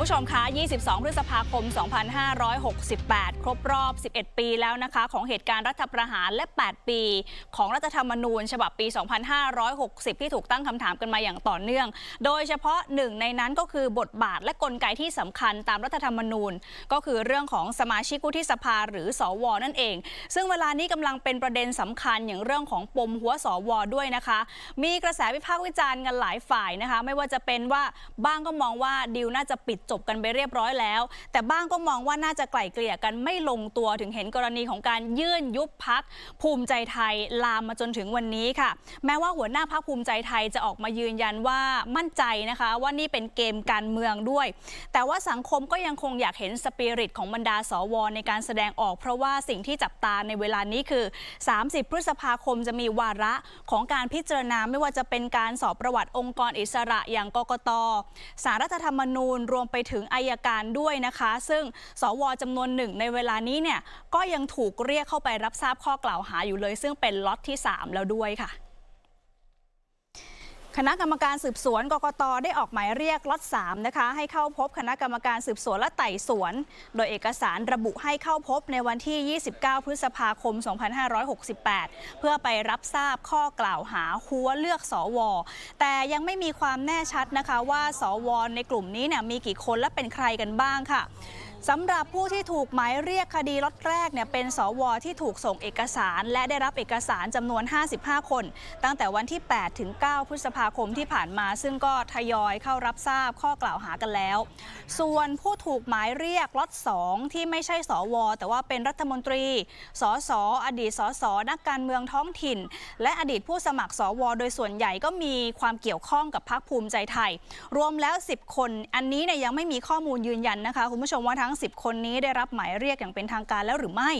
ผู้ชมคะ 22 พฤษภาคม 2568 ครบรอบ 11 ปีแล้วนะคะ ของเหตุการณ์รัฐประหารและ 8 ปี ของรัฐธรรมนูญ ฉบับปี 2560 ที่ถูกตั้งคำถามกันมาอย่างต่อเนื่อง โดยเฉพาะหนึ่งในนั้นก็คือบทบาทและกลไกที่สำคัญตามรัฐธรรมนูญ ก็คือเรื่องของสมาชิกวุฒิสภาหรือสวนั่นเอง ซึ่งเวลานี้กำลังเป็นประเด็นสำคัญอย่างเรื่องของปมหัวสวด้วยนะคะ มีกระแสวิพากษ์วิจารณ์กันหลายฝ่ายนะคะ ไม่ว่าจะเป็นว่าบ้างก็มองว่าดีลน่าจะปิดจบกันไปเรียบร้อยแล้ว แต่บ้างก็มองว่าน่าจะไกล่เกลี่ยกันไม่ลงตัวถึงเห็นกรณีของการยื่นยุบพักภูมิใจไทยลามมาจนถึงวันนี้ค่ะ แม้ว่าหัวหน้าพักภูมิใจไทยจะออกมายืนยันว่ามั่นใจนะคะ ว่านี่เป็นเกมการเมืองด้วย แต่ว่าสังคมก็ยังคงอยากเห็นสปิริตของบรรดาสวในการแสดงออก เพราะว่าสิ่งที่จับตาในเวลานี้คือ 30 พฤษภาคมจะมีวาระของการพิจารณาไม่ว่าจะเป็นการสอบประวัติองค์กรอิสระอย่างกกตสารรัฐธรรมนูญรวมไปถึงอายการด้วยนะคะ ซึ่งสวจำนวนหนึ่งในเวลานี้เนี่ยก็ยังถูกเรียกเข้าไปรับทราบข้อกล่าวหาอยู่เลย ซึ่งเป็นล็อตที่ 3 แล้วด้วยค่ะ คณะกรรมการสืบสวนกกตได้ออกหมายเรียกล็อต3นะคะให้เข้าพบคณะกรรมการสืบสวนและไต่สวน โดยเอกสารระบุให้เข้าพบในวันที่ 29 พฤษภาคม 2568 เพื่อไปรับทราบข้อกล่าวหาหัวเลือกสวแต่ยังไม่มีความแน่ชัดนะคะว่าสวในกลุ่มนี้เนี่ยมีกี่คนและเป็นใครกันบ้างค่ะ สำหรับผู้ที่ถูกหมายเรียกคดีล็อตแรกเนี่ยเป็นสวที่ถูกส่งเอกสาร และได้รับเอกสารจำนวน 55 คน ตั้งแต่วันที่ 8 ถึง 9 พฤษภาคมที่ผ่านมา ซึ่งก็ทยอยเข้ารับทราบข้อกล่าวหากันแล้ว ส่วนผู้ถูกหมายเรียกล็อต 2 ที่ไม่ใช่สว แต่ว่าเป็นรัฐมนตรี สส อดีตสส นักการเมืองท้องถิ่น และอดีตผู้สมัครสว โดยส่วนใหญ่ก็มีความเกี่ยวข้องกับพรรคภูมิใจไทย รวมแล้ว 10 คน อันนี้เนี่ยยังไม่มีข้อมูลยืนยันนะคะคุณผู้ชมว่าทั้งง 10 คนนี้ได้รับหมายเรียกอย่างเป็นทางการแล้วหรือไม่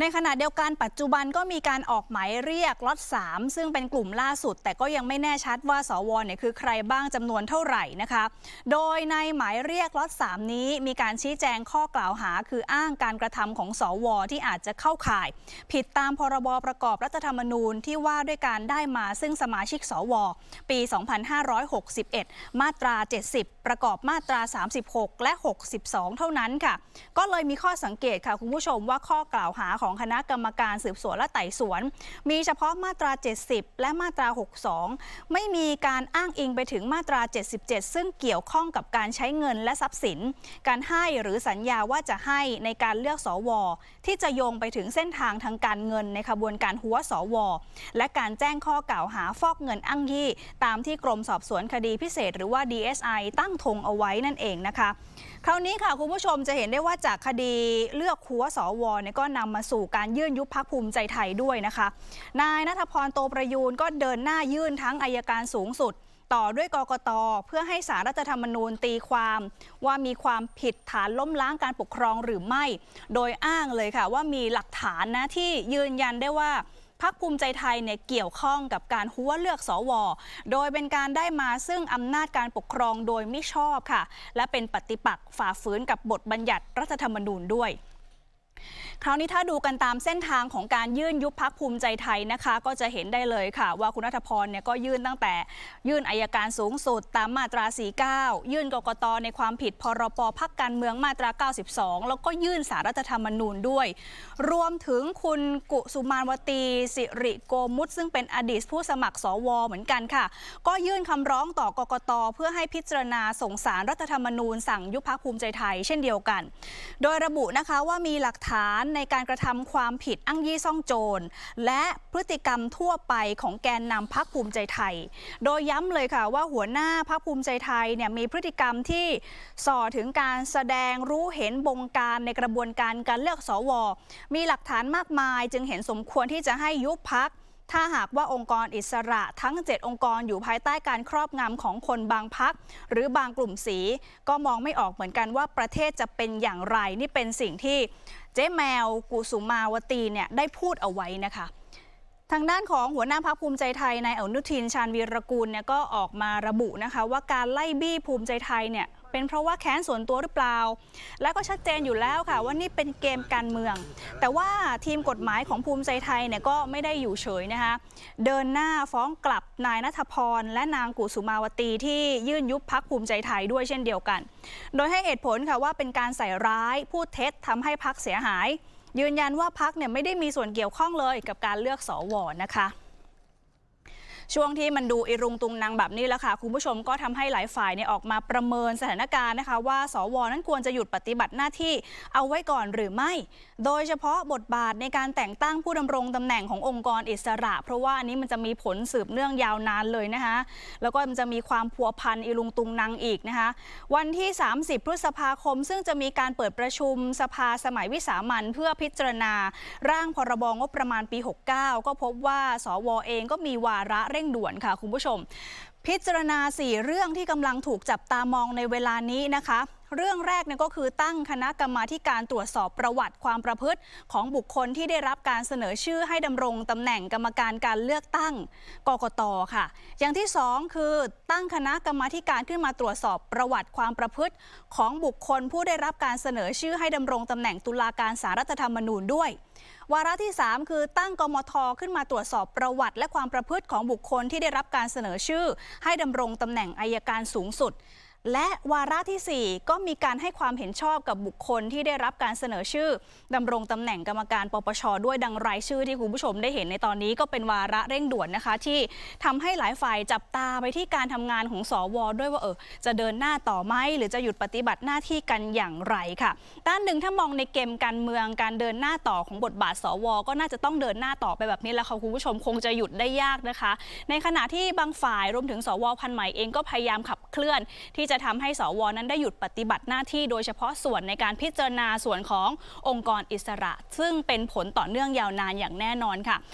ในขณะเดียวกันปัจจุบันก็มีการออกหมายเรียกล็อต3ซึ่งเป็นกลุ่มล่าสุด แต่ก็ยังไม่แน่ชัดว่าสวเนี่ยคือใครบ้างจำนวนเท่าไหร่นะคะ โดยในหมายเรียกล็อต3นี้มีการชี้แจงข้อกล่าวหา คืออ้างการกระทำของสว ที่อาจจะเข้าข่าย ผิดตามพรบประกอบรัฐธรรมนูญที่ว่าด้วยการได้มาซึ่งสมาชิกสว ปี 2561 มาตรา 70 ประกอบมาตรา 36 และ 62 เท่านั้นค่ะ ก็เลยมีข้อสังเกตค่ะคุณผู้ชมว่าข้อกล่าวหาของคณะกรรมการสืบสวนและไต่สวน มีเฉพาะมาตรา 70 และมาตรา 62 ไม่มีการอ้างอิงไปถึงมาตรา 77 ซึ่งเกี่ยวข้องกับการใช้เงินและทรัพย์สิน การให้หรือสัญญาว่าจะให้ในการเลือกสว ที่จะโยงไปถึงเส้นทางทางการเงินในขบวนการหัวสว และการแจ้งข้อกล่าวหาฟอกเงินอ้างยี่ ตามที่กรมสอบสวนคดีพิเศษ หรือว่า DSI ตั้งธงเอาไว้นั่นเองนะคะ คราวนี้ค่ะคุณผู้ชมจะเห็นได้ว่าจากคดีเลือกหัวสวเนี่ยก็นำมาสู่การยื่นยุบพักภูมิใจไทยด้วยนะคะ นายนัทพรโตประยูนก็เดินหน้ายื่นทั้งอายการสูงสุด ต่อด้วยกกตเพื่อให้สารรัฐธรรมนูญตีความ ว่ามีความผิดฐานล้มล้างการปกครองหรือไม่ โดยอ้างเลยค่ะว่ามีหลักฐานนะที่ยืนยันได้ว่าพักภูมิใจไทยเนี่ยเกี่ยวข้องกับการหัวเลือกสวโดยเป็นการได้มาซึ่งอำนาจการปกครองโดยไม่ชอบค่ะ และเป็นปฏิปักษ์ฝ่าฝืนกับบทบัญญัติรัฐธรรมนูญด้วย คราวนี้ถ้าดูกันตามเส้นทางของการยื่นยุบพักภูมิใจไทยนะคะ ก็จะเห็นได้เลยค่ะ ว่าคุณนัทพรเนี่ยก็ยื่นตั้งแต่ ยื่นอายการสูงสุดตามมาตรา 49 ยื่นกกตในความผิดพรปพักการเมืองมาตรา 92 แล้วก็ยื่นสารรัฐธรรมนูญด้วย รวมถึงคุณกุสุมานวตีสิริโกมุตซึ่งเป็นอดีตผู้สมัครสวเหมือนกันค่ะ ก็ยื่นคำร้องต่อกกตเพื่อให้พิจารณาส่งสารรัฐธรรมนูญ สั่งยุบพักภูมิใจไทย เช่นเดียวกัน โดยระบุนะคะว่ามีหลักฐานในการกระทำความผิดอ้างยี่ซ่องโจร และพฤติกรรมทั่วไปของแกนนำพักภูมิใจไทย โดยย้ำเลยค่ะว่าหัวหน้าพักภูมิใจไทยเนี่ยมีพฤติกรรมที่ส่อถึงการแสดงรู้เห็นบงการในกระบวนการการเลือกสว มีหลักฐานมากมาย จึงเห็นสมควรที่จะให้ยุบพัก ถ้าหากว่าองค์กรอิสระทั้ง 7 องค์กรอยู่ภายใต้การครอบงำของคนบางพัก หรือบางกลุ่มสี ก็มองไม่ออกเหมือนกันว่าประเทศจะเป็นอย่างไร นี่เป็นสิ่งที่เจ๊แมวกุสุมาวตีเนี่ยได้พูดเอาไว้นะคะทางด้านของหัวหน้าพักภูมิใจไทยนายอนุทินชาญวีรกูลเนี่ยก็ออกมาระบุนะคะ ว่าการไล่บี้ภูมิใจไทยเนี่ย เป็นเพราะว่าแค้นส่วนตัวหรือเปล่า และก็ชัดเจนอยู่แล้วค่ะว่านี่เป็นเกมการเมือง แต่ว่าทีมกฎหมายของภูมิใจไทยเนี่ยก็ไม่ได้อยู่เฉยนะคะ เดินหน้าฟ้องกลับนายนัทพร และนางกุสุมาวตีที่ยื่นยุบพักภูมิใจไทยด้วยเช่นเดียวกัน โดยให้เหตุผลค่ะว่าเป็นการใส่ร้ายพูดเท็จทำให้พักเสียหาย ยืนยันว่าพักเนี่ยไม่ได้มีส่วนเกี่ยวข้องเลยกับการเลือกสวอนะคะ ช่วงที่มันดูอิรุงตุงนางแบบนี้แล้วค่ะ คุณผู้ชมก็ทำให้หลายฝ่ายเนี่ยออกมาประเมินสถานการณ์นะคะ ว่าสวนั้นควรจะหยุดปฏิบัติหน้าที่เอาไว้ก่อนหรือไม่ โดยเฉพาะบทบาทในการแต่งตั้งผู้ดำรงตำแหน่งขององค์กรอิสระ เพราะว่าอันนี้มันจะมีผลสืบเนื่องยาวนานเลยนะคะแล้วก็มันจะมีความพัวพันอิรุงตุงนางอีกนะคะวันที่ 30 พฤษภาคม ซึ่งจะมีการเปิดประชุมสภาสมัยวิสามันเพื่อพิจารณา ร่างพรบงบประมาณปี 69 ก็พบว่าสวเองก็มีวาระเร่งด่วนค่ะคุณผู้ชม พิจารณา 4 เรื่องที่กำลังถูกจับตามองในเวลานี้นะคะ เรื่องแรกเนี่ยก็คือตั้งคณะกรรมาการตรวจสอบประวัติความประพฤติ ของบุคคลที่ได้รับการเสนอชื่อให้ดำรงตำแหน่งกรรมการการเลือกตั้งกกตค่ะ อย่างที่สองคือตั้งคณะกรรมาการขึ้นมาตรวจสอบประวัติความประพฤติ ของบุคคลผู้ได้รับการเสนอชื่อให้ดำรงตำแหน่งตุลาการสารรัฐธรรมนูญด้วยวาระที่ 3 คือตั้งกมทขึ้นมาตรวจสอบประวัติและความประพฤติของบุคคลที่ได้รับการเสนอชื่อ ให้ดำรงตำแหน่งอายการสูงสุด และวาระทีสี่ 4 ก็มีการให้ความเห็นชอบกับบุคคลที่ได้รับการเสนอชื่อดำรงตำแหน่งกรรมการปปชด้วยดังรายชื่อที่คุณผู้ชมได้เห็นในตอนนี้ก็เป็นวาระเร่งด่วนนะคะ ที่ทำให้หลายฝ่ายจับตาไปที่การทำงานของสวด้วยว่าเออจะเดินหน้าต่อไหมหรือจะหยุดปฏิบัติหน้าที่กันอย่างไรค่ะ ด้านหนึ่งถ้ามองในเกมการเมืองการเดินหน้าต่อของบทบาทสว ก็น่าจะต้องเดินหน้าต่อไปแบบนี้แล้วค่ะคุณผู้ชมคงจะหยุดได้ยากนะคะ ในขณะที่บางฝ่ายรวมถึงสวพันธุ์ใหม่เองก็พยายามขับเคลื่อนที่จะะทำให้สวนั้นได้หยุดปฏิบัติหน้าที่โดยเฉพาะส่วนในการพิจารณาส่วนขององค์กรอิสระ ซึ่งเป็นผลต่อเนื่องยาวนานอย่างแน่นอนค่ะ